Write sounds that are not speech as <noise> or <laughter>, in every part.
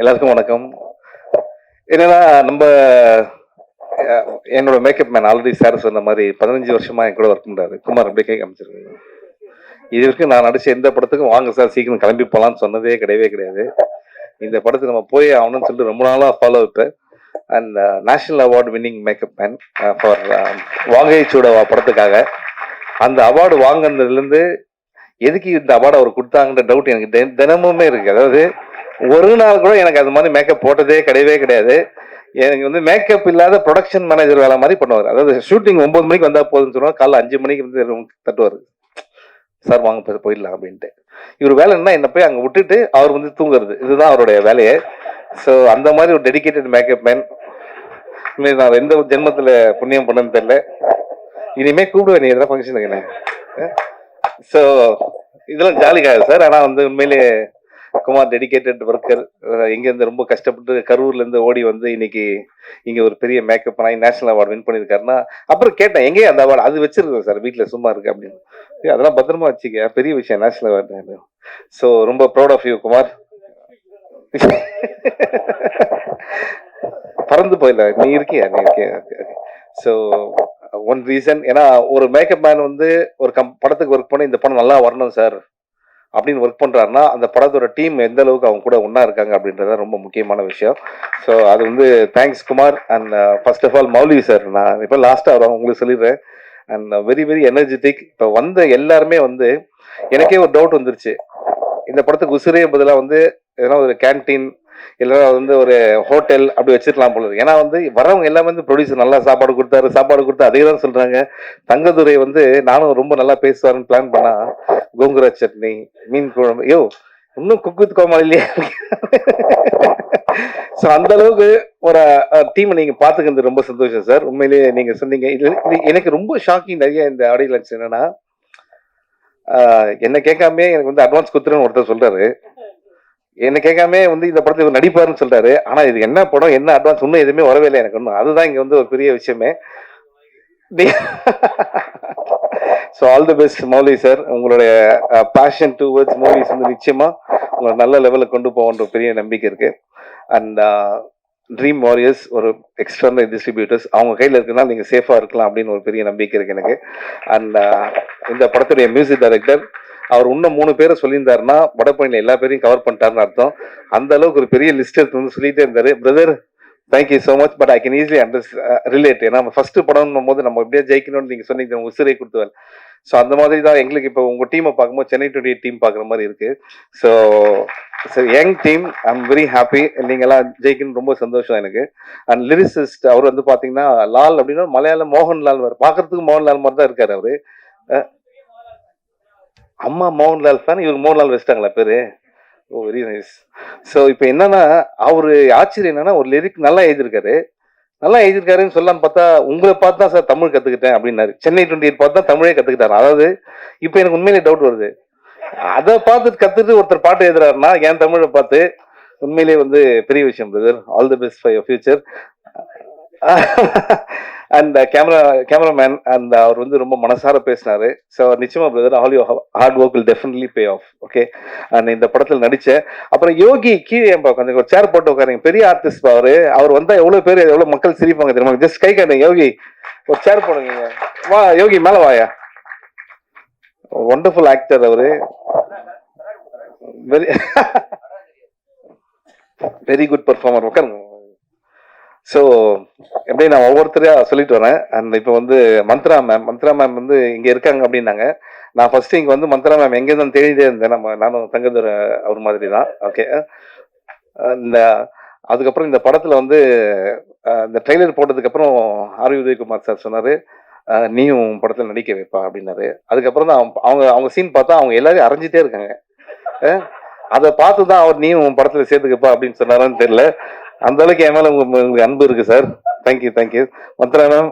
எல்லாருக்கும் வணக்கம். என்னன்னா நம்ம என்னோட மேக்கப் மேன் ஆல்ரெடி சார் சொன்ன மாதிரி பதினஞ்சு வருஷமா என் கூட ஒர்க் பண்றாரு. குமார் அப்படியே கை காமிச்சிருக்காங்க இது வரைக்கும் நான் நடிச்ச எந்த படத்துக்கும் வாங்க சார் சீக்கிரம் கிளம்பி போலாம்னு சொன்னதே கிடையவே கிடையாது. இந்த படத்துக்கு நம்ம போய் ஆகணும்னு சொல்லிட்டு ரொம்ப நாளாக ஃபாலோ வைப்பேன் and national award winning makeup man for Vaagai Sooda Vaa படத்துக்காக. அந்த அவார்டு வாங்கினதுலேருந்து எதுக்கு இந்த அவார்டு அவர் கொடுத்தாங்கன்ற டவுட் எனக்கு தினமுமே இருக்கு. அதாவது ஒரு நாள் கூட எனக்கு அது மாதிரி மேக்கப் போட்டதே கிடையவே கிடையாது. எனக்கு வந்து மேக்கப் இல்லாத ப்ரொடக்ஷன் மேனேஜர் வேலை மாதிரி பண்ணுவார். அதாவது ஷூட்டிங் ஒன்பது மணிக்கு வந்தா போதும்னு சொல்லுவாங்க. காலைல அஞ்சு மணிக்கு வந்து room தட்டுவார். சார் வாங்க போயிடலாம் அப்படின்ட்டு. இவர் வேலை என்ன என்ன போய் அங்கே விட்டுட்டு அவர் வந்து தூங்குறது. இதுதான் அவருடைய வேலையே. ஸோ அந்த மாதிரி ஒரு டெடிகேட்டட் மேக்கப் மேன் நான் எந்த ஜென்மத்தில் புண்ணியம் பண்ணன்னு தெரியல. இனிமே கூப்பிடுவேன். நீ எதனா ஃபங்க்ஷனுக்கு என்ன ஸோ இதெல்லாம் ஜாலிக்காக சார் ஆனால் வந்து உண்மையிலே குமார் டெடிகேட்டட் ஒர்க்கர் இங்கேருந்து ரொம்ப கஷ்டப்பட்டு கரூர்லேருந்து ஓடி வந்து இன்னைக்கு இங்கே ஒரு பெரிய மேக்கப் ஆகி நேஷனல் அவார்டு வின் பண்ணியிருக்காருன்னா அப்புறம் கேட்டேன் எங்கேயே அந்த அவார்டு அது வச்சிருக்கோம் சார் வீட்டில் சும்மா இருக்கு அப்படின்னு. அதெல்லாம் பத்திரமா வச்சுக்க. பெரிய விஷயம் நேஷனல் அவார்டு ஸோ ரொம்ப ப்ரௌட் ஆஃப் யூ குமார். <laughs> பறந்து போயிடல நீ இருக்கியா? நீ இருக்கியா? ஸோ ஒன் ரீசன் ஏன்னா ஒரு மேக்கப் மேன் வந்து ஒரு கம் படத்துக்கு ஒர்க் பண்ணி இந்த படம் நல்லா வரணும் சார் அப்படின்னு ஒர்க் பண்ணுறாருன்னா அந்த படத்தோட டீம் எந்த அளவுக்கு அவங்க கூட ஒன்றா இருக்காங்க அப்படின்றது தான் ரொம்ப முக்கியமான விஷயம். ஸோ அது வந்து thanks Kumar and first of all Mouli sir நான் இப்போ லாஸ்ட்டாக வரும் உங்களுக்கு சொல்லிடுறேன். அண்ட் வெரி வெரி எனர்ஜெட்டிக் இப்போ வந்த எல்லாருமே வந்து எனக்கே ஒரு டவுட் வந்துருச்சு. இந்த படத்துக்கு உசுரே பதிலாக வந்து எதனா ஒரு கேன்டீன் இல்லைன்னா வந்து ஒரு ஹோட்டல் அப்படி வச்சிருக்கலாம் போல ஏன்னா வந்து வரவங்க எல்லாமே வந்து ப்ரொடியூசர் நல்லா சாப்பாடு கொடுத்தாரு சாப்பாடு கொடுத்து அதே தான் சொல்றாங்க. தங்கதுரை வந்து நானும் ரொம்ப நல்லா பேசுவாருன்னு பிளான் பண்ணா கோங்குரா சட்னி மீன் குழம்பு. ஐயோ இன்னும் குக்குத் கோமாளி இல்லையா? ஸோ அந்த அளவுக்கு ஒரு டீமை நீங்க பாத்துக்கிறது ரொம்ப சந்தோஷம் சார் உண்மையிலேயே நீங்க சொன்னீங்க. இது எனக்கு ரொம்ப ஷாக்கிங் நிறைய இந்த ஆடியோ லன்ச் என்னன்னா என்ன கேட்காம எனக்கு வந்து அட்வான்ஸ் குத்துறேன்னு ஒருத்தர் சொல்றாரு. என்ன கேட்காம வந்து இந்த படத்துல இவர் நடிப்பாருன்னு சொல்றாரு. ஆனா இது என்ன படம் என்ன அட்வான்ஸ் ஒன்றும் எதுவுமே வரவே இல்லை எனக்கு. ஒன்றும் அதுதான் இங்க வந்து ஒரு பெரிய விஷயமே. So all the best Mouli sir உங்களுடைய பேஷன் டுவர்ட்ஸ் மூவிஸ் வந்து நிச்சயமா உங்களை நல்ல லெவலில் கொண்டு போகன்ற பெரிய நம்பிக்கை இருக்கு. அண்ட் ட்ரீம் வாரியர்ஸ் ஒரு எக்ஸ்டர்னல் டிஸ்ட்ரிபியூட்டர்ஸ் அவங்க கையில் இருக்குன்னா நீங்கள் சேஃபாக இருக்கலாம் அப்படின்னு ஒரு பெரிய நம்பிக்கை இருக்கு எனக்கு. அண்ட் uh, இந்த படத்துடைய மியூசிக் டைரக்டர் அவர் இன்னும் மூணு பேரை சொல்லியிருந்தாருன்னா வடபழனியில் எல்லா பேரையும் கவர் பண்ணிட்டாருன்னு அர்த்தம். அந்த அளவுக்கு ஒரு பெரிய லிஸ்ட் எடுத்து வந்து சொல்லிட்டே இருந்தாரு. Brother thank you so much but I can easily under relate ஏன்னா நம்ம ஃபர்ஸ்ட் படம்னும் போது நம்ம எப்படியா ஜெயிக்கணும்னு நீங்க சொன்னீங்க உங்க உசிரை கொடுத்துவார் ஸோ அந்த மாதிரி தான் எங்களுக்கு இப்போ உங்க டீமை பார்க்கும்போது சென்னை டுடே டீம் பார்க்குற மாதிரி இருக்கு. ஸோ சரி young team I am very happy நீங்கள்லாம் ஜெயிக்கணும் ரொம்ப சந்தோஷம் எனக்கு. அண்ட் லிரிசிஸ்ட் அவர் வந்து பார்த்தீங்கன்னா லால் அப்படின்னா மலையாளம் மோகன்லால் வர பார்க்கறதுக்கு மோகன்லால் மாதிரி தான் இருக்காரு அவரு. அம்மா மோகன்லால் ஃபேன் இவர் மோகன்லால் வச்சிட்டாங்களா பேரு? ஓ வெரி நைஸ் ஸோ இப்போ என்னன்னா அவரு ஆச்சரியம் என்னன்னா ஒரு லிரிக் நல்லா எழுதியிருக்காரு. நல்லா எழுதியிருக்காருன்னு சொல்லலாம்னு பார்த்தா உங்களை பார்த்து தான் சார் தமிழ் கற்றுக்கிட்டேன் அப்படின்னாரு. சென்னை டுவெண்ட்டி எயிட் பார்த்து தான் தமிழே கற்றுக்கிட்டாரு அதாவது இப்போ எனக்கு உண்மையிலே டவுட் வருது. அதை பார்த்துட்டு கற்றுட்டு ஒருத்தர் பாட்டு எழுதுறாருன்னா என் தமிழை பார்த்து? உண்மையிலே வந்து பெரிய விஷயம் brother all the best for your future and camera cameraman and அவர் வந்து ரொம்ப மனசார பேசினாரு. ஸோ நிச்சயமா brother all you hard work will definitely pay off okay and இந்த படத்தில் நடித்தேன் அப்புறம் யோகி கீழே உட்காந்து ஒரு சேர் போட்டு உட்காருங்க. பெரிய ஆர்டிஸ்ட் அவர். அவர் வந்தால் எவ்வளோ பேர் எவ்வளோ மக்கள் சிரிப்பாங்க தெரியுமா? ஜஸ்ட் கை காட்டுங்க யோகி. ஒரு சேர் போடுங்க. வா யோகி மேலே வாயா. ஒண்டர்ஃபுல் ஆக்டர் அவரு. வெரி வெரி குட் பர்ஃபார்மர் உட்காருங்க. ஸோ எப்படி நான் ஒவ்வொருத்தரையா சொல்லிட்டு வரேன். அண்ட் இப்போ வந்து மந்த்ரா மேம் மந்த்ரா மேம் வந்து இங்கே இருக்காங்க அப்படின்னாங்க. நான் ஃபர்ஸ்ட் இங்கே வந்து மந்த்ரா மேம் எங்க இருந்தாலும் தேடிட்டே இருந்தேன். நம்ம நானும் தங்கதூர் அவர் மாதிரி தான் ஓகே இந்த அதுக்கப்புறம் இந்த படத்தில் வந்து இந்த ட்ரெய்லர் போட்டதுக்கப்புறம் ஆர் உதயகுமார் சார் சொன்னார் நீயும் உன் நடிக்க வைப்பா அப்படின்னாரு. அதுக்கப்புறம் தான் அவங்க- அவங்க சீன் பார்த்தா அவங்க எல்லாரும் அரைஞ்சிட்டே இருக்காங்க. அதை பார்த்து தான் அவர் நீயும் உன் சேர்த்துக்கப்பா அப்படின்னு சொன்னாரான்னு தெரியல. அந்த அளவுக்கு என் மேல உங்களுக்கு அன்பு இருக்கு sir thank you thank you Mantra ma'am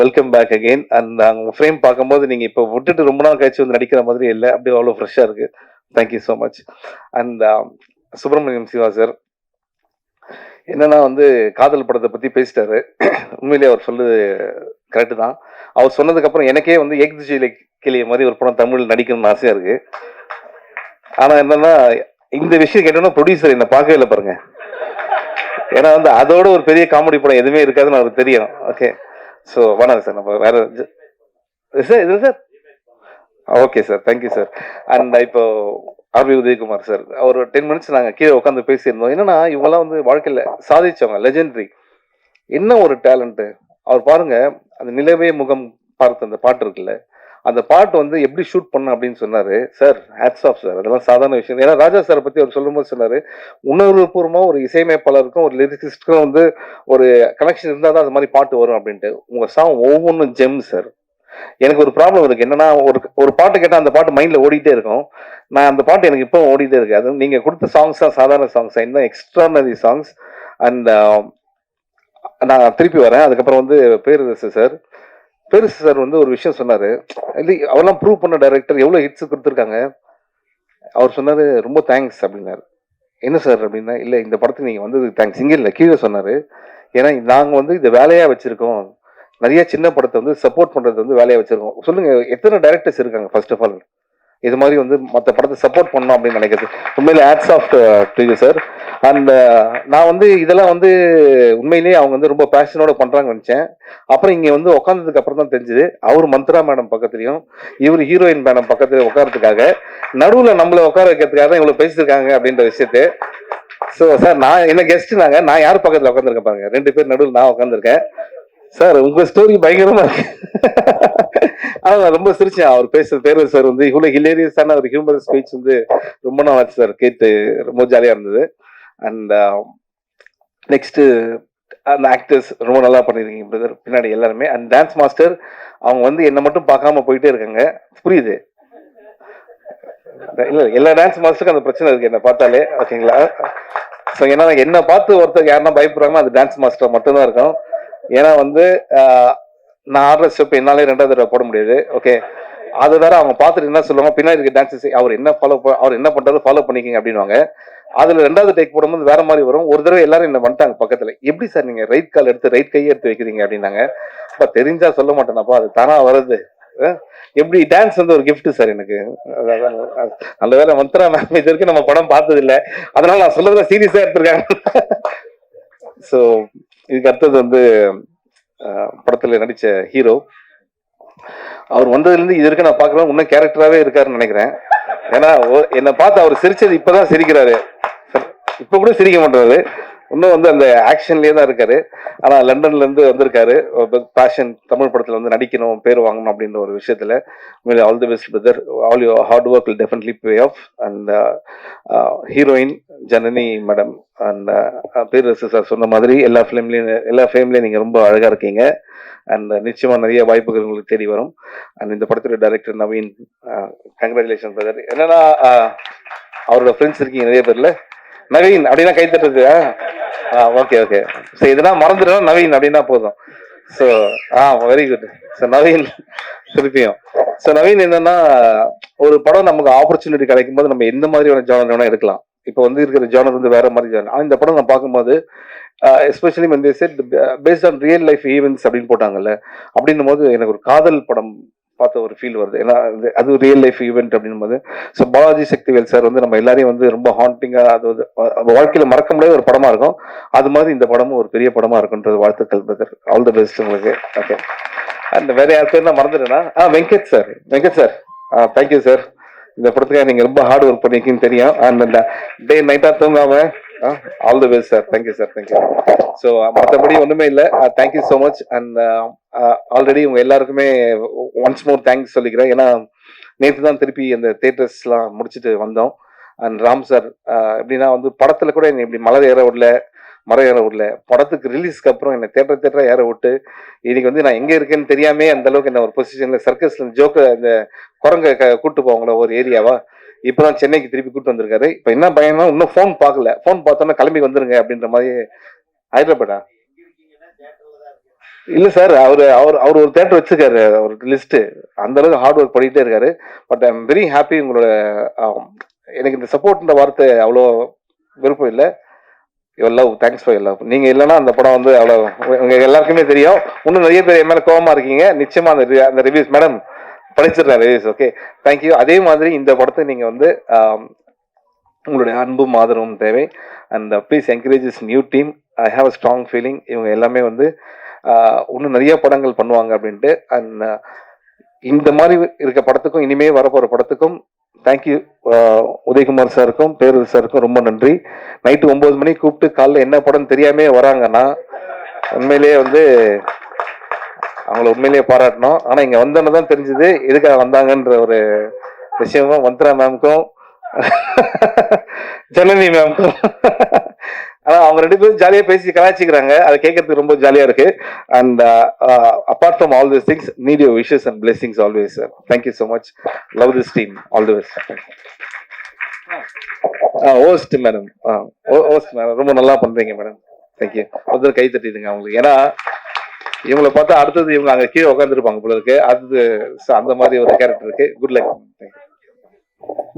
welcome back again and உங்க ஃப்ரேம் பார்க்கும்போது நீங்க இப்போ விட்டுட்டு ரொம்ப நாள் கழிச்சு வந்து நடிக்கிற மாதிரி இல்லை. அப்படியே அவ்வளோ ஃப்ரெஷ்ஷாக இருக்கு. Thank you so much and Subramaniam Siva sir என்னன்னா வந்து காதல் படத்தை பத்தி பேசிட்டாரு. உண்மையிலேயே அவர் சொல்லுது கரெக்டு தான். அவர் சொன்னதுக்கப்புறம் எனக்கே வந்து ஏக் திசையில கிளிய மாதிரி ஒரு படம் தமிழ் நடிக்கணும்னு ஆசையா இருக்கு. ஆனா என்னன்னா இந்த விஷயம் கேட்டோன்னா ப்ரொடியூசர் என்னை பார்க்கவே இல்லை பாருங்க. ஏன்னா வந்து அதோட ஒரு பெரிய காமெடி படம் எதுவுமே இருக்காதுன்னு அவருக்கு தெரியும் ஓகே ஸோ வணக்கம் சார். நம்ம வேற சார் இது sir okay sir thank you sir and இப்போ ஆர்பி உதயகுமார் சார் ஒரு டென் மினிட்ஸ் நாங்கள் கீழே உட்காந்து பேசியிருந்தோம். என்னன்னா இவங்கெல்லாம் வந்து வாழ்க்கையில் சாதிச்சவங்க லெஜெண்டரி என்ன ஒரு டேலண்ட்டு அவர் பாருங்க அந்த நிலவே முகம் பார்த்த அந்த பாட்டு இருக்குல்ல அந்த பாட்டு வந்து எப்படி ஷூட் பண்ண அப்படின்னு சொன்னாரு சார் ஹேட்ஸ் ஆஃப் சார் அதெல்லாம் சாதாரண விஷயம். ஏன்னா ராஜா சாரை பத்தி அவர் சொல்லும்போது சொன்னாரு உணர்வுபூர்வமாக ஒரு இசையமைப்பாளருக்கும் ஒரு லிரிசிஸ்டுக்கும் வந்து ஒரு கனெக்ஷன் இருந்தால் தான் அது மாதிரி பாட்டு வரும் அப்படின்ட்டு. உங்க சாங் ஒவ்வொன்றும் ஜெம் சார் எனக்கு ஒரு ப்ராப்ளம் இருக்கு. என்னன்னா ஒரு ஒரு பாட்டு கேட்டால் அந்த பாட்டு மைண்ட்ல ஓடிட்டே இருக்கும். நான் அந்த பாட்டு எனக்கு இப்போ ஓடிட்டே இருக்கு. அது நீங்க கொடுத்த சாங்ஸ் தான் சாதாரண சாங்ஸ் இன்னும் எக்ஸ்ட்ரானரி சாங்ஸ் அண்ட் நான் திருப்பி வரேன். அதுக்கப்புறம் வந்து பேர் சார் பெருசு சார் வந்து ஒரு விஷயம் சொன்னார். இல்லை அவெல்லாம் ப்ரூவ் பண்ண டைரக்டர் எவ்வளோ ஹிட்ஸ் கொடுத்துருக்காங்க. அவர் சொன்னார் ரொம்ப தேங்க்ஸ் அப்படின்னாரு. என்ன சார் அப்படின்னா இல்லை இந்த படத்துக்கு நீங்கள் வந்தது தேங்க்ஸ் இங்கே இல்லை கீழே சொன்னார். ஏன்னா நாங்கள் வந்து இந்த வேலையாக வச்சுருக்கோம். நிறைய சின்ன படத்தை வந்து சப்போர்ட் பண்ணுறது வந்து வேலையாக வச்சுருக்கோம். சொல்லுங்கள் எத்தனை டேரக்டர்ஸ் இருக்காங்க ஃபர்ஸ்ட் ஆஃப் ஆல் இது மாதிரி வந்து மற்ற படத்தை சப்போர்ட் பண்ணணும் அப்படின்னு நினைக்கிறது. உண்மையில hats off to sir and நான் வந்து இதெல்லாம் வந்து உண்மையிலேயே அவங்க வந்து ரொம்ப பேஷனோட பண்றாங்கன்னு நினச்சேன். அப்புறம் இங்கே வந்து உட்காந்ததுக்கு அப்புறம் தான் தெரிஞ்சது. அவர் மந்த்ரா மேடம் பக்கத்துலையும் இவர் ஹீரோயின் மேடம் பக்கத்துல உட்காரத்துக்காக நடுவில் நம்மளை உட்கார வைக்கிறதுக்காக தான் இவ்வளோ பேசியிருக்காங்க அப்படின்ற விஷயத்தை ஸோ சார் நான் என்ன கெஸ்ட் நாங்கள் நான் யார் பக்கத்தில் உட்காந்துருக்கேன் பாருங்க. ரெண்டு பேர் நடுவில் நான் உட்காந்துருக்கேன் சார் உங்க ஸ்டோரி பயங்கரமா இருக்கு. ஆனா நான் ரொம்ப சிரிச்சேன். அவர் பேசுற தேர்வு சார் வந்து இவ்வளவு ஹிலேரியஸான ஒரு ஹியூமர் ஸ்பீச் வந்து ரொம்ப நாள் ஆச்சு சார். கேட்டு ரொம்ப ஜாலியா இருந்தது. அண்ட் நெக்ஸ்ட் um, அந்த ஆக்டர்ஸ் ரொம்ப நல்லா பண்ணிருக்கீங்க பிரதர் பின்னாடி எல்லாருமே. அண்ட் டான்ஸ் மாஸ்டர் அவங்க வந்து என்ன மட்டும் பார்க்காம போயிட்டே இருக்காங்க. புரியுது? இல்ல எல்லா டான்ஸ் மாஸ்டருக்கும் அந்த பிரச்சனை இருக்கு என்ன பார்த்தாலே. ஓகேங்களா ஸோ ஏன்னா என்ன பார்த்து ஒருத்தர் யாருன்னா பயப்படுறாங்கன்னா அது டான்ஸ் மாஸ்டர் மட்டும்தான் இருக்கும். ஏன்னா வந்து நான் ஆடுற ஸ்டெப் என்னாலே ரெண்டாவது தடவை போட முடியாது. ஓகே அது வேற அவங்க பார்த்துட்டு என்ன சொல்லுவாங்க? பின்னாடி இருக்க டான்ஸ் அவர் என்ன ஃபாலோ அவர் என்ன பண்றாரு ஃபாலோ பண்ணிக்கிங்க அப்படின்னுவாங்க. அதுல ரெண்டாவது டேக் போடும்போது வேற மாதிரி வரும். ஒரு தடவை எல்லாரும் என்ன பண்ணிட்டாங்க பக்கத்துல? எப்படி சார் நீங்க ரைட் கால் எடுத்து ரைட் கையை எடுத்து வைக்கிறீங்க அப்படின்னாங்க. அப்ப தெரிஞ்சா சொல்ல மாட்டேனப்பா அது தானா வருது எப்படி டான்ஸ் வந்து ஒரு கிஃப்ட் சார் எனக்கு. அதான் நல்ல வேலை மந்த்ரா மேம் இது வரைக்கும் நம்ம படம் பார்த்தது இல்லை அதனால நான் சொல்றதுல சீரியஸா எடுத்திருக்காங்க. <laughs> ஸோ இதுக்கு அடுத்தது வந்து அஹ், படத்துல நடிச்ச ஹீரோ. அவர் வந்ததுல இருந்து இது வரைக்கும் நான் பாக்குறேன் இன்னும் கேரக்டராகவே இருக்காருன்னு நினைக்கிறேன். ஏன்னா என்னை பார்த்து அவர் சிரிச்சது இப்பதான் சிரிக்கிறாரு. இப்ப கூட சிரிக்க மாட்டாரு. இன்னும் வந்து அந்த ஆக்ஷன்லயே தான் இருக்காரு. ஆனா லண்டன்ல இருந்து வந்திருக்காரு. பேஷன் தமிழ் படத்துல வந்து நடிக்கணும் பேர் வாங்கணும் அப்படின்ற ஒரு விஷயத்துல. All the best brother all you hard work will definitely pay off and heroine Janani madam and பேர் சார் சொன்ன மாதிரி எல்லா ஃபிலிம்லயும் எல்லா ஃபிலிம்லயும் நீங்க ரொம்ப அழகா இருக்கீங்க. அண்ட் uh, நிச்சயமா நிறைய வாய்ப்புகள் உங்களுக்கு தேடி வரும். அண்ட் இந்த படத்துடைய director Naveen uh, congratulation brother என்னன்னா uh, அவரோட ஃப்ரெண்ட்ஸ் இருக்கீங்க நிறைய பேர்ல. நவீன் அப்படின்னா கை தட்டுறது ஓகே ஓகே ஸோ இதெல்லாம் மறந்துடும் நவீன் அப்படின்னா போதும். So ah very good so Naveen திருப்பியும். ஸோ நவீன் என்னன்னா ஒரு படம் நமக்கு ஆப்பர்ச்சுனிட்டி கிடைக்கும் போது நம்ம எந்த மாதிரியான ஜானர் வேணா எடுக்கலாம். இப்போ வந்து இருக்கிற ஜானர் வந்து வேற மாதிரி ஜானர் ஆனால் இந்த படம் நான் பார்க்கும்போது எஸ்பெஷலி வந்து set based on real life events அப்படின்னு போட்டாங்கல்ல அப்படின்னும் போது எனக்கு ஒரு காதல் படம் பார்த்த ஒரு ஃபீல் வருது. ஏன்னா அது- அது ரியல் லைஃப் ஈவெண்ட் அப்படின்னும் போது ஸோ பாலாஜி சக்திவேல் சார் வந்து நம்ம எல்லாரையும் வந்து ரொம்ப ஹாண்டிங்காக அது வந்து மறக்க முடியாத ஒரு படமாக இருக்கும். அது மாதிரி இந்த படமும் ஒரு பெரிய படமாக இருக்குன்றது வாழ்த்துக்கள் பிரதர் ஆல் தி பெஸ்ட் உங்களுக்கு. ஓகே அந்த வேற யார் பேர் நான் மறந்துடுனா ஆ Venkat sir Venkat sir ah thank you sir இந்த படத்துக்காக நீங்கள் ரொம்ப ஹார்ட் ஒர்க் பண்ணியிருக்கீங்கன்னு தெரியும். அண்ட் டே நைட்டாக தூங்காமல் all the best sir thank you sir thank you so மற்றபடி ஒன்றுமே இல்லை. Thank you so much and already உங்கள் எல்லாருக்குமே ஒன்ஸ் மோர் தேங்க்ஸ் சொல்லிக்கிறேன். ஏன்னா நேற்று தான் திருப்பி அந்த தேட்டர்ஸ்லாம் முடிச்சுட்டு வந்தோம். அண்ட் ராம் சார் எப்படின்னா வந்து படத்தில் கூட என்னை இப்படி மலர் ஏற விடல மரம் ஏற விடல. படத்துக்கு ரிலீஸ்க்கு அப்புறம் என்னை தேட்டர் தேட்டராக ஏற விட்டு இன்னைக்கு வந்து நான் எங்கே இருக்கேன்னு தெரியாமே அந்த அளவுக்கு என்ன ஒரு பொசிஷனில் சர்க்கஸில் ஜோக்க அந்த குரங்க க- கூட்டு போவாங்களா ஒரு ஏரியாவா இப்பதான் சென்னைக்கு திருப்பி கூட்டு வந்திருக்காரு. இப்ப என்ன பயம்னா இன்னும் ஃபோன் பார்க்கல. ஃபோன் பார்த்தோன்னா கிளம்பி வந்துருங்க அப்படின்ற மாதிரி ஹைதராபாடா இல்ல சார் அவரு அவர் அவர் ஒரு தேட்டர் வச்சிருக்காரு அவர் லிஸ்ட் அந்த அளவுக்கு ஹார்ட் ஒர்க் பண்ணிட்டே இருக்காரு. But I am very happy உங்களோட எனக்கு இந்த சப்போர்ட்ன்ற வார்த்தை அவ்வளோ விருப்பம் இல்லை. Your love thanks for your love நீங்க இல்லைன்னா அந்த படம் வந்து அவ்வளோ உங்க எல்லாருக்குமே தெரியும். இன்னும் நிறைய பேர் என் மேலே கோவமா இருக்கீங்க. நிச்சயமா அந்த அந்த ரிவ்யூஸ் மேடம் படிச்சிடுறேன் ஓகே தேங்க்யூ அதே மாதிரி இந்த படத்தை நீங்க வந்து உங்களுடைய அன்பும் ஆதரவும் தேவை. And please encourages new team I have a strong feeling இவங்க எல்லாமே வந்து இன்னும் நிறைய படங்கள் பண்ணுவாங்க அப்படின்ட்டு. அண்ட் uh, இந்த மாதிரி இருக்க படத்துக்கும் இனிமே வரப்போகிற படத்துக்கும் தேங்க்யூ உதயகுமார் சாருக்கும் பேரூர் சாருக்கும் ரொம்ப நன்றி. நைட்டு ஒம்பது மணிக்கு கூப்பிட்டு காலைல என்ன படம் தெரியாமே வராங்கன்னா உண்மையிலேயே வந்து அவங்கள உண்மையிலேயே பாராட்டணும். ஆனால் இங்கே வந்தோன்னு தான் தெரிஞ்சுது எதுக்காக வந்தாங்கன்ற ஒரு விஷயமும் மந்த்ரா மேம்க்கும் ஜனனி மேம்க்கும். ஆனா அவங்க ரெண்டு பேரும் ஜாலியாக பேசி கலாய்ச்சிக்கிறாங்க. அதை கேட்கறதுக்கு ரொம்ப ஜாலியாக இருக்கு. And apart from all this things need you wishes and blessings always sir thank you so much love this team all the best host madam host madam ரொம்ப நல்லா பண்றீங்க மேடம் தேங்க்யூ ஒருத்தர் கை தட்டிடுங்க அவங்களுக்கு. ஏன்னா இவங்களை பார்த்தா அடுத்தது இவங்க அங்கே கீழே உட்காந்துருப்பாங்க போல இருக்கு. அடுத்தது அந்த மாதிரி ஒரு கேரக்டர் இருக்கு. Good luck